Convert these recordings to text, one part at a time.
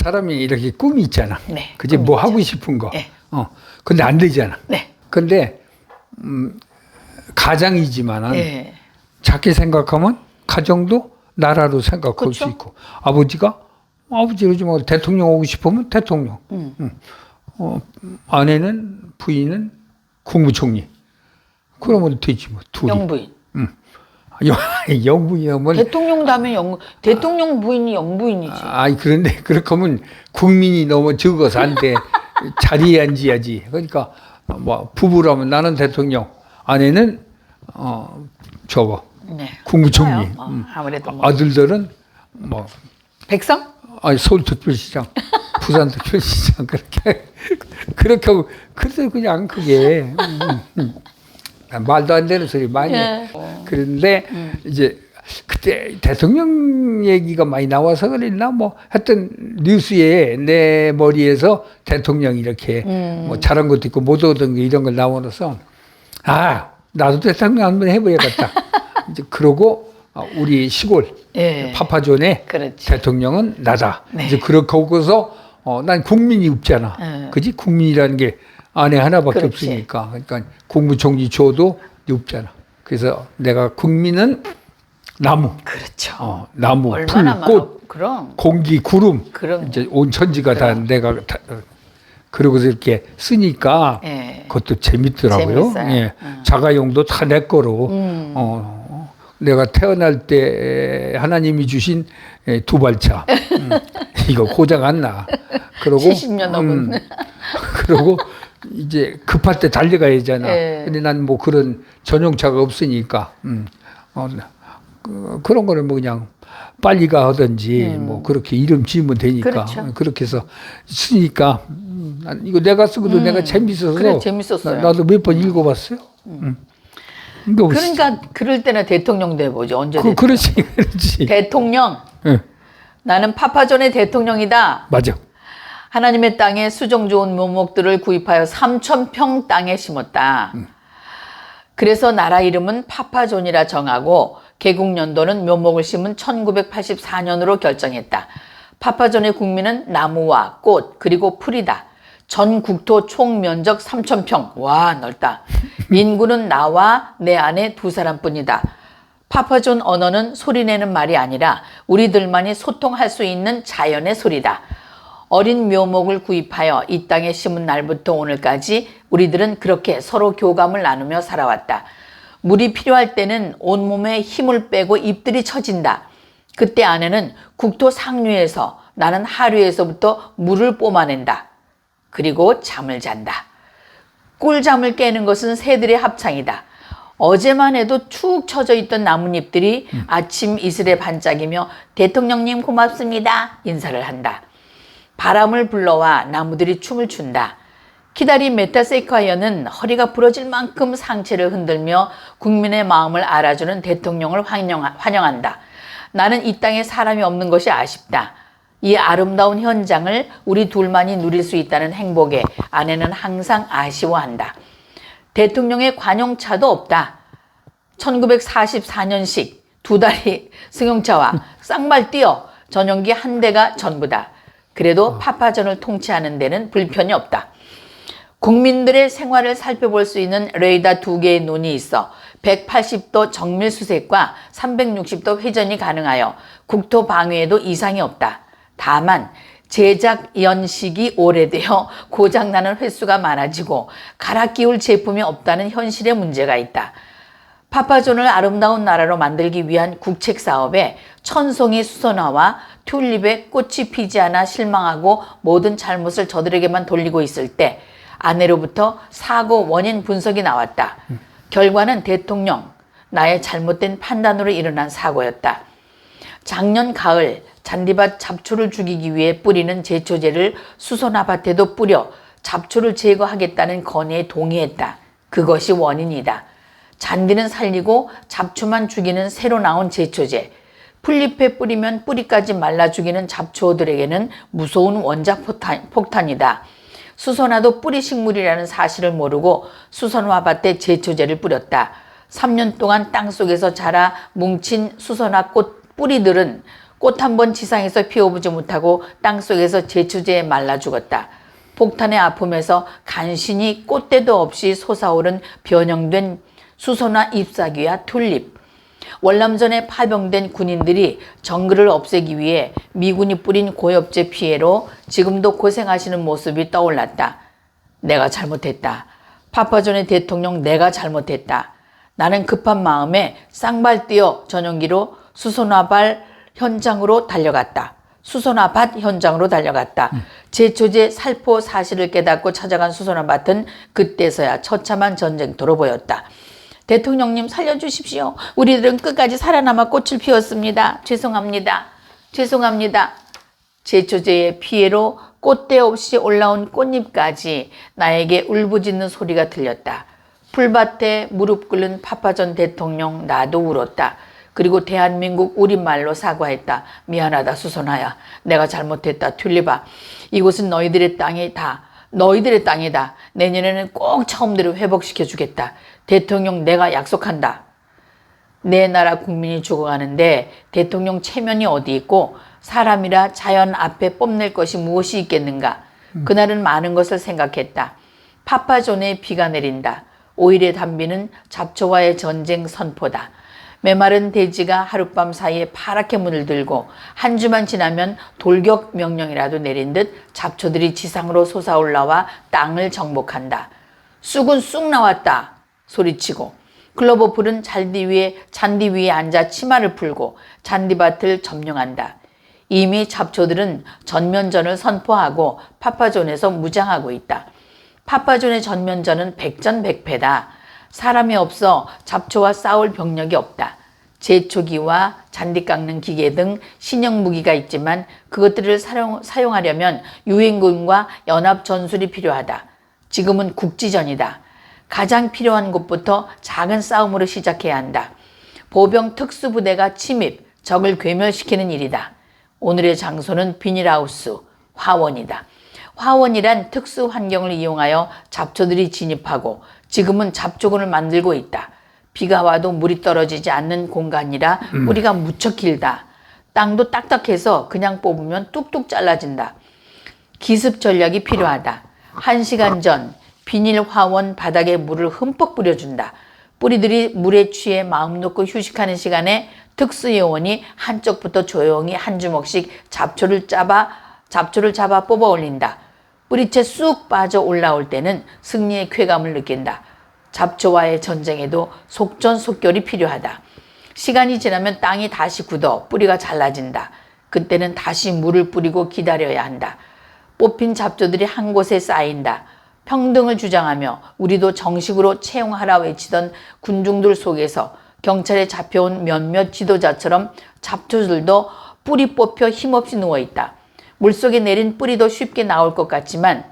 사람이 이렇게 꿈이 있잖아. 네, 그지 뭐 있죠. 하고 싶은 거. 네. 어. 근데 안 되잖아. 네. 근데 음 가장이지만은 예. 작게 생각하면 가정도 나라로 생각할 수 그쵸? 있고 아버지가 아버지 요즘 뭐 대통령 오고 싶으면 대통령. 음. 응. 어, 아내는 부인은 국무총리. 그러면 되지 뭐 둘이. 영부인. 영, 영부인이면 대통령 다음에 영 대통령 부인이 영부인이지. 아이 그런데 그렇게 하면 국민이 너무 적어서 안 돼. 자리에 앉아야지. 그러니까 뭐 부부라면 나는 대통령, 아내는 어 저거 네. 국무총리. 음. 아무래도 뭐. 아들들은 뭐 백성? 아니 서울 특별시장, 부산 특별시장 그렇게 그렇게 하고 그래서 그냥 그게 음, 음. 말도 안 되는 소리 많이 해. 예. 그런데 이제 그때 대통령 얘기가 많이 나와서 그랬나 뭐 하여튼 뉴스에 내 머리에서 대통령 이렇게 뭐 잘한 것도 있고 못 얻은 게 이런 걸 나와서 아 나도 대통령 한번 해봐야겠다 이제 그러고 아, 우리 시골 예. 파파존의 그렇지. 대통령은 나다 네. 이제 그렇게 하고서 어, 난 국민이 없잖아 예. 그지 국민이라는 게 안에 하나밖에 그렇지. 없으니까 그러니까 국무총리 줘도 없잖아 그래서 내가 국민은 나무 그렇죠. 어, 나무 풀, 꽃 많아. 그럼. 공기 구름 그럼. 이제 온 천지가 다 내가 다, 어, 그러고서 이렇게 쓰니까 예. 그것도 재밌더라고요. 재밌어요. 예. 음. 자가용도 다 내 거로. 음. 어, 내가 태어날 때 하나님이 주신 예, 두발차. 음, 이거 고장 안 나. 그러고 70년 넘은. 그러고 이제 급할 때 달려가야 되잖아. 예. 근데 난 뭐 그런 전용차가 없으니까. 음. 어, 그, 그런 거는 뭐 그냥 빨리 가 하든지 뭐 그렇게 이름 지으면 되니까 음. 그렇죠. 그렇게 해서 쓰니까 음, 난 이거 내가 쓰고도 내가 재밌어서 그래, 재밌었어요. 나, 도 몇 번 읽어봤어요. 음. 이거 그러니까 그럴 때는 대통령 돼보죠. 언제 그, 대 그렇지 그렇지. 대통령. 예, 나는 파파존의 대통령이다. 맞아. 하나님의 땅에 수정 좋은 묘목들을 구입하여 3천 평 땅에 심었다. 그래서 나라 이름은 파파존이라 정하고 개국 연도는 묘목을 심은 1984년으로 결정했다. 파파존의 국민은 나무와 꽃 그리고 풀이다. 전 국토 총 면적 3천 평. 와 넓다. 인구는 나와 내 아내 두 사람뿐이다. 파파존 언어는 소리내는 말이 아니라 우리들만이 소통할 수 있는 자연의 소리다. 어린 묘목을 구입하여 이 땅에 심은 날부터 오늘까지 우리들은 그렇게 서로 교감을 나누며 살아왔다. 물이 필요할 때는 온몸에 힘을 빼고 잎들이 처진다. 그때 아내는 국토 상류에서 나는 하류에서부터 물을 뿜어낸다. 그리고 잠을 잔다. 꿀잠을 깨는 것은 새들의 합창이다. 어제만 해도 축 처져 있던 나뭇잎들이 아침 이슬에 반짝이며 대통령님 고맙습니다 인사를 한다. 바람을 불러와 나무들이 춤을 춘다. 키다리 메타세이카이어는 허리가 부러질 만큼 상체를 흔들며 국민의 마음을 알아주는 대통령을 환영, 환영한다. 나는 이 땅에 사람이 없는 것이 아쉽다. 이 아름다운 현장을 우리 둘만이 누릴 수 있다는 행복에 아내는 항상 아쉬워한다. 대통령의 관용차도 없다. 1944년식 두 다리 승용차와 쌍발 뛰어 전용기 한 대가 전부다. 그래도 파파전을 통치하는 데는 불편이 없다. 국민들의 생활을 살펴볼 수 있는 레이더 두 개의 눈이 있어 180도 정밀 수색과 360도 회전이 가능하여 국토 방위에도 이상이 없다. 다만 제작 연식이 오래되어 고장나는 횟수가 많아지고 갈아 끼울 제품이 없다는 현실의 문제가 있다. 파파존을 아름다운 나라로 만들기 위한 국책 사업에 천송이 수선화와 튤립에 꽃이 피지 않아 실망하고 모든 잘못을 저들에게만 돌리고 있을 때 아내로부터 사고 원인 분석이 나왔다. 결과는 대통령, 나의 잘못된 판단으로 일어난 사고였다. 작년 가을 잔디밭 잡초를 죽이기 위해 뿌리는 제초제를 수선화밭에도 뿌려 잡초를 제거하겠다는 건의에 동의했다. 그것이 원인이다. 잔디는 살리고 잡초만 죽이는 새로 나온 제초제. 풀잎에 뿌리면 뿌리까지 말라 죽이는 잡초들에게는 무서운 원자 폭탄, 폭탄 이다. 수선화도 뿌리 식물이라는 사실을 모르고 수선화밭에 제초제를 뿌렸다. 3년 동안 땅 속에서 자라 뭉친 수선화 꽃 뿌리들은 꽃 한 번 지상에서 피워보지 못하고 땅 속에서 제초제에 말라 죽었다. 폭탄의 아픔에서 간신히 꽃대도 없이 솟아오른 변형된 수소나 잎사귀와 튤립. 월남전에 파병된 군인들이 정글을 없애기 위해 미군이 뿌린 고엽제 피해로 지금도 고생하시는 모습이 떠올랐다. 내가 잘못했다. 파파존의 대통령 내가 잘못했다. 나는 급한 마음에 쌍발 뛰어 전용기로 수소나발 현장으로 달려갔다. 수소나밭 현장으로 달려갔다. 제초제 살포 사실을 깨닫고 찾아간 수소나밭은 그때서야 처참한 전쟁터로 보였다. 대통령님 살려주십시오. 우리들은 끝까지 살아남아 꽃을 피웠습니다. 죄송합니다. 죄송합니다. 제초제의 피해로 꽃대 없이 올라온 꽃잎까지 나에게 울부짖는 소리가 들렸다. 풀밭에 무릎 꿇는 파파전 대통령 나도 울었다. 그리고 대한민국 우리말로 사과했다. 미안하다 수선아야. 내가 잘못했다. 튤립아. 이곳은 너희들의 땅이 다. 너희들의 땅이다. 내년에는 꼭 처음대로 회복시켜 주겠다. 대통령 내가 약속한다. 내 나라 국민이 죽어가는데 대통령 체면이 어디 있고 사람이라 자연 앞에 뽐낼 것이 무엇이 있겠는가. 그날은 많은 것을 생각했다. 파파존에 비가 내린다. 오일의 담비는 잡초와의 전쟁 선포다. 메마른 대지가 하룻밤 사이에 파랗게 문을 들고 한 주만 지나면 돌격 명령이라도 내린 듯 잡초들이 지상으로 솟아올라와 땅을 정복한다. 쑥은 쑥 나왔다. 소리치고 클로버풀은 잔디 위에 잔디 위에 앉아 치마를 풀고 잔디밭을 점령한다. 이미 잡초들은 전면전을 선포하고 파파존에서 무장하고 있다. 파파존의 전면전은 백전백패다. 사람이 없어 잡초와 싸울 병력이 없다. 제초기와 잔디 깎는 기계 등 신형 무기가 있지만 그것들을 사용, 사용하려면 유엔군과 연합 전술이 필요하다. 지금은 국지전이다. 가장 필요한 곳부터 작은 싸움으로 시작해야 한다. 보병 특수부대가 침입, 적을 괴멸시키는 일이다. 오늘의 장소는 비닐하우스, 화원이다. 화원이란 특수 환경을 이용하여 잡초들이 진입하고 지금은 잡초군을 만들고 있다. 비가 와도 물이 떨어지지 않는 공간이라 뿌리가 무척 길다. 땅도 딱딱해서 그냥 뽑으면 뚝뚝 잘라진다. 기습 전략이 필요하다. 한 시간 전 비닐 화원 바닥에 물을 흠뻑 뿌려준다. 뿌리들이 물에 취해 마음 놓고 휴식하는 시간에 특수 요원이 한쪽부터 조용히 한 주먹씩 잡초를 잡아 잡초를 잡아 뽑아 올린다. 뿌리채 쑥 빠져 올라올 때는 승리의 쾌감을 느낀다. 잡초와의 전쟁에도 속전속결이 필요하다. 시간이 지나면 땅이 다시 굳어 뿌리가 잘라진다. 그때는 다시 물을 뿌리고 기다려야 한다. 뽑힌 잡초들이 한 곳에 쌓인다. 평등을 주장하며 우리도 정식으로 채용하라 외치던 군중들 속에서 경찰에 잡혀온 몇몇 지도자처럼 잡초들도 뿌리 뽑혀 힘없이 누워있다. 물속에 내린 뿌리도 쉽게 나올 것 같지만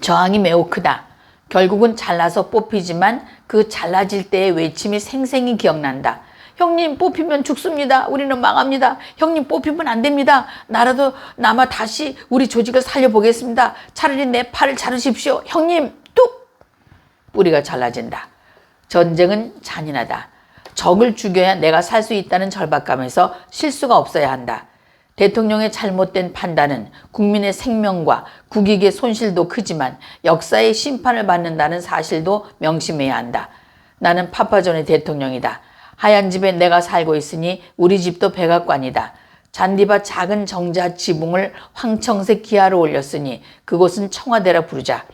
저항이 매우 크다. 결국은 잘라서 뽑히지만 그 잘라질 때의 외침이 생생히 기억난다. 형님 뽑히면 죽습니다. 우리는 망합니다. 형님 뽑히면 안 됩니다. 나라도 남아 다시 우리 조직을 살려보겠습니다. 차라리 내 팔을 자르십시오. 형님 뚝 뿌리가 잘라진다. 전쟁은 잔인하다. 적을 죽여야 내가 살 수 있다는 절박감에서 실수가 없어야 한다. 대통령의 잘못된 판단은 국민의 생명과 국익의 손실도 크지만 역사의 심판을 받는다는 사실도 명심해야 한다. 나는 파파존의 대통령이다. 하얀 집에 내가 살고 있으니 우리 집도 백악관이다. 잔디밭 작은 정자 지붕을 황청색 기아로 올렸으니 그곳은 청와대라 부르자.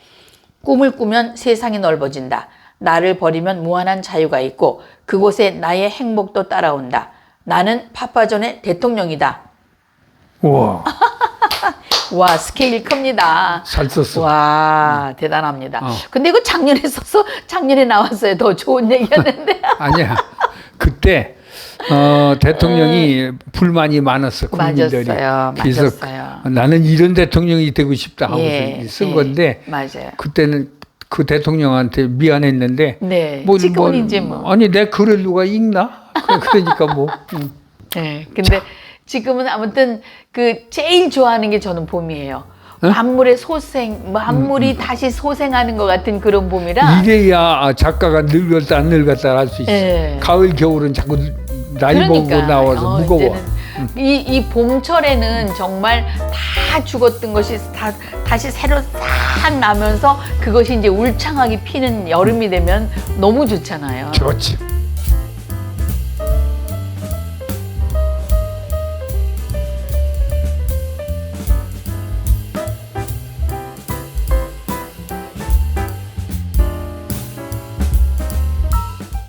꿈을 꾸면 세상이 넓어진다. 나를 버리면 무한한 자유가 있고 그곳에 나의 행복도 따라온다. 나는 파파존의 대통령이다. 우와, 와 스케일 큽니다. 잘 썼어. 와 대단합니다. 어. 근데 이거 작년에 써서 작년에 나왔어요. 더 좋은 얘기였는데. 아니야. 그때 어, 대통령이 불만이 많았어 국민들이. 맞았어요. 그래서 맞았어요. 나는 이런 대통령이 되고 싶다 하고서 예, 쓴 예. 건데 맞아요. 그때는 그 대통령한테 미안했는데 네. 뭐, 지금은 이제 뭐. 아니 내 글을 누가 읽나? 그- 그러니까 뭐 음. 네. 근데 지금은 아무튼 그 제일 좋아하는 게 저는 봄이에요. 만물의 소생, 만물이 다시 소생하는 것 같은 그런 봄이라. 이래야 작가가 늙었다 안 늙었다 알수 있어. 예. 가을 겨울은 자꾸 나이 먹고 나와서 어, 무거워. 이제는 이, 이 봄철에는 정말 다 죽었던 것이 다, 다시 새로 싹 나면서 그것이 이제 울창하게 피는 여름이 되면 너무 좋잖아요. 좋지.